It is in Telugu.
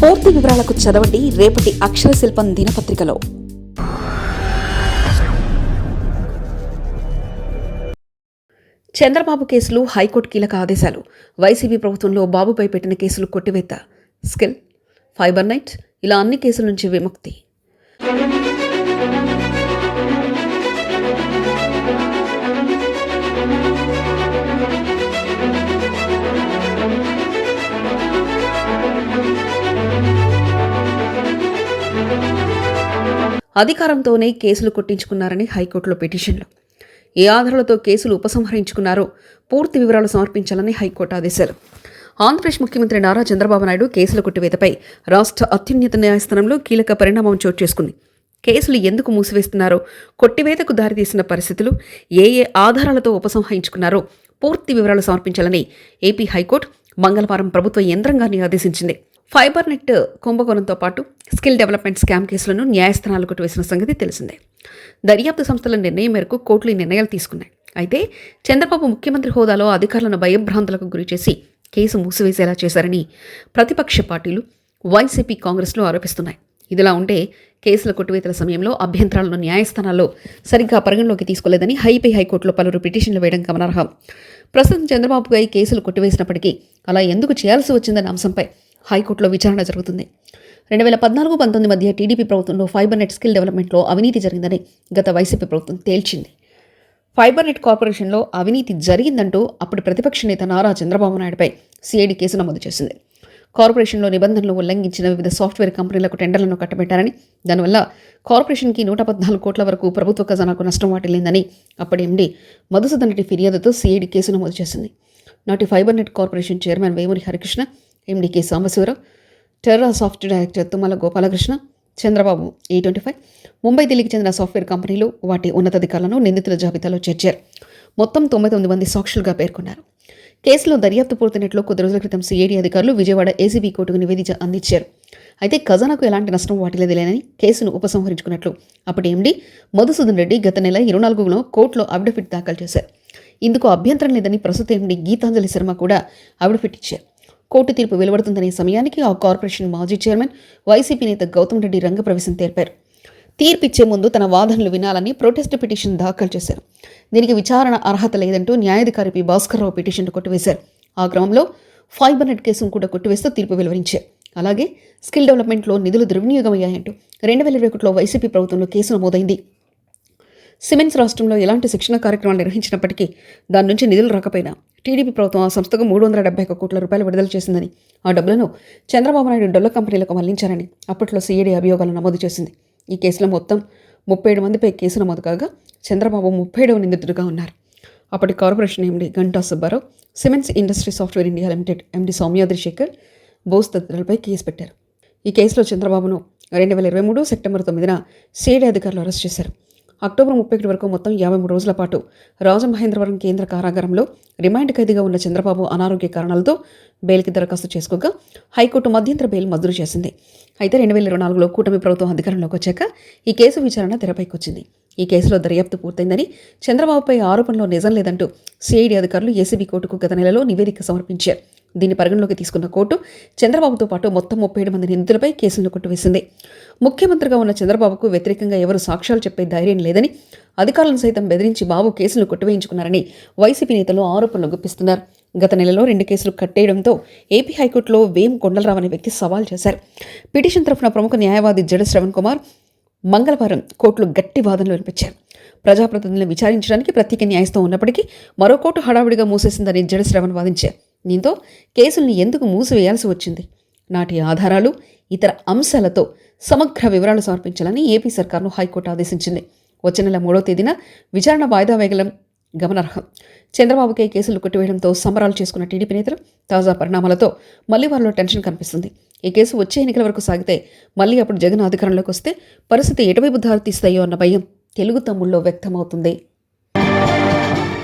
పూర్తి వివరాలకు చదవండి రేపటి అక్షర శిల్పం దినపత్రికలో. చంద్రబాబు కేసులు హైకోర్టు కీలక ఆదేశాలు. వైసీపీ ప్రభుత్వంలో బాబుపై పెట్టిన కేసులు కొట్టివేత. స్కిల్ ఫైబర్ నైట్ ఇలా అన్ని కేసుల నుంచి విముక్తి. అధికారంతోనే కేసులు కొట్టించుకున్నారని హైకోర్టులో పిటిషన్లు. ఏ ఆధారాలతో కేసులు ఉపసంహరించుకున్నారో పూర్తి వివరాలు సమర్పించాలని హైకోర్టు ఆదేశాలు. ఆంధ్రప్రదేశ్ ముఖ్యమంత్రి నారా చంద్రబాబు నాయుడు కేసుల కొట్టివేతపై రాష్ట్ర అత్యున్నత న్యాయస్థానంలో కీలక పరిణామం చోటు చేసుకుంది. కేసులు ఎందుకు మూసివేస్తున్నారో కొట్టివేతకు దారితీసిన పరిస్థితులు ఏ ఏ ఆధారాలతో ఉపసంహరించుకున్నారో పూర్తి వివరాలు సమర్పించాలని ఏపీ హైకోర్టు మంగళవారం ప్రభుత్వ యంత్రాంగాన్ని ఆదేశించింది. ఫైబర్ నెట్ కుంభకోణంతో పాటు స్కిల్ డెవలప్మెంట్ స్కామ్ కేసులను న్యాయస్థానాలు కొట్టివేసిన సంగతి తెలిసిందే. దర్యాప్తు సంస్థల నిర్ణయం మేరకు కోర్టులు ఈ నిర్ణయాలు తీసుకున్నాయి. అయితే చంద్రబాబు ముఖ్యమంత్రి హోదాలో అధికారులను భయభ్రాంతులకు గురిచేసి కేసు మూసివేసేలా చేశారని ప్రతిపక్ష పార్టీలు వైసీపీ కాంగ్రెస్లు ఆరోపిస్తున్నాయి. ఇదిలా ఉంటే కేసుల కొట్టువేతల సమయంలో అభ్యంతరాలను న్యాయస్థానాల్లో సరిగ్గా పరిగణలోకి తీసుకోలేదని హైపై హైకోర్టులో పలువురు పిటిషన్లు వేయడం గమనార్హం. ప్రస్తుతం చంద్రబాబుపై కేసులు కొట్టివేసినప్పటికీ అలా ఎందుకు చేయాల్సి వచ్చిందన్న అంశంపై హైకోర్టులో విచారణ జరుగుతుంది. రెండు వేల పద్నాలుగు పంతొమ్మిది మధ్య టీడీపీ ప్రభుత్వంలో ఫైబర్ నెట్ స్కిల్ డెవలప్మెంట్లో అవినీతి జరిగిందని గత వైసీపీ ప్రభుత్వం తేల్చింది. ఫైబర్ నెట్ కార్పొరేషన్లో అవినీతి జరిగిందంటూ అప్పుడు ప్రతిపక్ష నేత నారా చంద్రబాబు నాయుడుపై సిఐడి కేసు నమోదు చేసింది. కార్పొరేషన్లో నిబంధనలు ఉల్లంఘించిన వివిధ సాఫ్ట్వేర్ కంపెనీలకు టెండర్లను కట్టబెట్టారని దానివల్ల కార్పొరేషన్కి నూట పద్నాలుగు కోట్ల వరకు ప్రభుత్వ ఖజానాకు నష్టం వాటిల్లిందని అప్పటి ఎండి మధుసూదన్ రెడ్డి ఫిర్యాదుతో సిఐడి కేసు నమోదు చేసింది. నాటి fibre net corporation chairman Vemuri Harikrishna ఎండికే Sambasivarao terra soft director Tummala Gopalakrishna Chandrababu A twenty five Mumbai ఢిల్లీకి చెందిన సాఫ్ట్వేర్ కంపెనీలు వాటి ఉన్నతాధికారులను నిందితుల జాబితాలో చేర్చారు. మొత్తం తొంభై తొమ్మిది మంది సాక్షులుగా పేర్కొన్నారు. కేసులో దర్యాప్తు పూర్తినట్లు కొద్ది రోజుల క్రితం సిఐడి అధికారులు విజయవాడ ఏసీబీ కోర్టుకు నివేదిక అందించారు. అయితే ఖజానాకు ఎలాంటి నష్టం వాటిలేదులేనని కేసును ఉపసంహరించుకున్నట్లు అప్పటి ఎండి మధుసూదన్ రెడ్డి గత నెల ఇరవై నాలుగులో కోర్టులో అఫిడవిట్ దాఖలు చేశారు. ఇందుకు అభ్యంతరం లేదని ప్రస్తుత ఎండీ గీతాంజలి శర్మ కూడా అఫిడవిట్ ఇచ్చారు. కోర్టు తీర్పు వెలువడుతుందనే సమయానికి ఆ కార్పొరేషన్ మాజీ చైర్మన్ వైసీపీ నేత గౌతమ్ రెడ్డి రంగప్రవేశం తెలిపారు. తీర్పిచ్చే ముందు తన వాదనలు వినాలని ప్రొటెస్ట్ పిటిషన్ దాఖలు చేశారు. దీనికి విచారణ అర్హత లేదంటూ న్యాయాధికారి పి. భాస్కర్రావు పిటిషన్ కొట్టివేశారు. ఆ క్రమంలో ఫైబర్ నెట్ కేసును కూడా కొట్టివేస్తూ తీర్పు వెలువరించారు. అలాగే స్కిల్ డెవలప్మెంట్లో నిధులు దుర్వినియోగమయ్యాయంటూ రెండు వేల ఇరవై ఒకటిలో వైసీపీ ప్రభుత్వంలో కేసు నమోదైంది. సిమెంట్స్ రాష్ట్రంలో ఎలాంటి శిక్షణ కార్యక్రమాలు నిర్వహించినప్పటికీ దాని నుంచి నిధులు రాకపోయినా టీడీపీ ప్రభుత్వం ఆ సంస్థకు మూడు వందల డెబ్బై ఒక్క కోట్ల రూపాయలు విడుదల చేసిందని ఆ డబ్బులను చంద్రబాబు నాయుడు డొల్ల కంపెనీలకు మళ్ళించారని అప్పట్లో సీఈడీ అభియోగాలు నమోదు చేసింది. ఈ కేసులో మొత్తం ముప్పై ఏడు మందిపై కేసు నమోదు కాగా చంద్రబాబు ముప్పై ఏడవ నిందితుడిగా ఉన్నారు. అప్పటి corporation MD Ganta Subbarao cements industry software India limited MD Soumyadri Sekhar Bose తదితరులపై case పెట్టారు. ఈ కేసులో చంద్రబాబును రెండు వేల ఇరవై మూడు సెప్టెంబర్ తొమ్మిదిన సిఐడి అధికారులు అరెస్ట్ చేశారు. అక్టోబర్ ముప్పై ఒకటి వరకు మొత్తం యాభై మూడు రోజుల పాటు రాజమహేంద్రవరం కేంద్ర కారాగారంలో రిమాండ్ ఖైదీగా ఉన్న చంద్రబాబు అనారోగ్య కారణాలతో బెయిల్కి దరఖాస్తు చేసుకోగా హైకోర్టు మధ్యంతర బెయిల్ మంజూరు చేసింది. అయితే రెండు వేల ఇరవై నాలుగులో కూటమి ప్రభుత్వం అధికారంలోకి వచ్చాక ఈ కేసు విచారణ తెరపైకి వచ్చింది. ఈ కేసులో దర్యాప్తు పూర్తయిందని చంద్రబాబుపై ఆరోపణలో నిజం లేదంటూ సిఐడి అధికారులు ఏసీబీ కోర్టుకు గత నెలలో నివేదిక సమర్పించారు. దీన్ని పరిగణలోకి తీసుకున్న కోర్టు చంద్రబాబుతో పాటు మొత్తం ముప్పై ఏడు మంది నిందితులపై కేసులను కొట్టివేసింది. ముఖ్యమంత్రిగా ఉన్న చంద్రబాబుకు వ్యతిరేకంగా ఎవరు సాక్ష్యాలు చెప్పే ధైర్యం లేదని అధికారులను సైతం బెదిరించి బాబు కేసులు కొట్టివేయించుకున్నారని వైసీపీ నేతలు ఆరోపణలు గుప్పిస్తున్నారు. గత నెలలో రెండు కేసులు కట్టేయడంతో ఏపీ హైకోర్టులో వేం కొండలరావు అనే వ్యక్తి సవాల్ చేశారు. పిటిషన్ తరఫున ప్రముఖ న్యాయవాది జడ శ్రవణ్ కుమార్ మంగళవారం కోర్టులో గట్టి వాదనలు వినిపించారు. ప్రజాప్రతినిధులను విచారించడానికి ప్రత్యేక న్యాయస్థానం ఉన్నప్పటికీ మరో కోర్టు హడావిడిగా మూసేసిందని జడ శ్రవణ్ వాదించారు. దీంతో కేసుల్ని ఎందుకు మూసివేయాల్సి వచ్చింది? నాటి ఆధారాలు ఇతర అంశాలతో సమగ్ర వివరాలు సమర్పించాలని ఏపీ సర్కార్ను హైకోర్టు ఆదేశించింది. వచ్చే నెల మూడో తేదీన విచారణ వాయిదా వేగలం గమనార్హం. చంద్రబాబుకే కేసులు కొట్టివేయడంతో సంబరాలు చేసుకున్న టీడీపీ నేతలు తాజా పరిణామాలతో మళ్ళీ వారిలో టెన్షన్ కనిపిస్తుంది. ఈ కేసు వచ్చే ఎన్నికల వరకు సాగితే మళ్ళీ అప్పుడు జగన్ అధికారంలోకి వస్తే పరిస్థితి ఎటువైపు దారితీస్తాయో అన్న భయం తెలుగు తమ్ముల్లో వ్యక్తమవుతుంది.